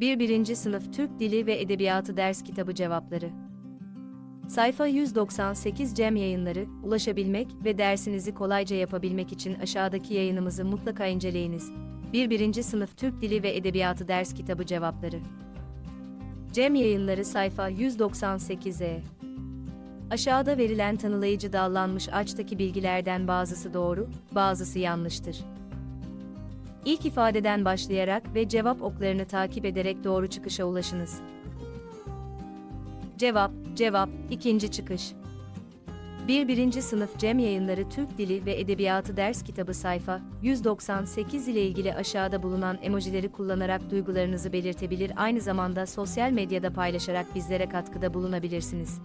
1. 1. Sınıf Türk Dili ve Edebiyatı Ders Kitabı Cevapları Sayfa 198 Cem Yayınları, ulaşabilmek ve dersinizi kolayca yapabilmek için aşağıdaki yayınımızı mutlaka inceleyiniz. 1. 1. Sınıf Türk Dili ve Edebiyatı Ders Kitabı Cevapları Cem Yayınları sayfa 198'e Aşağıda verilen tanılayıcı dallanmış açtaki bilgilerden bazısı doğru, bazısı yanlıştır. İlk ifadeden başlayarak ve cevap oklarını takip ederek doğru çıkışa ulaşınız. Cevap, cevap, ikinci çıkış. 1. 1. Sınıf Cem Yayınları Türk Dili ve Edebiyatı Ders Kitabı sayfa 198 ile ilgili aşağıda bulunan emojileri kullanarak duygularınızı belirtebilir aynı zamanda sosyal medyada paylaşarak bizlere katkıda bulunabilirsiniz.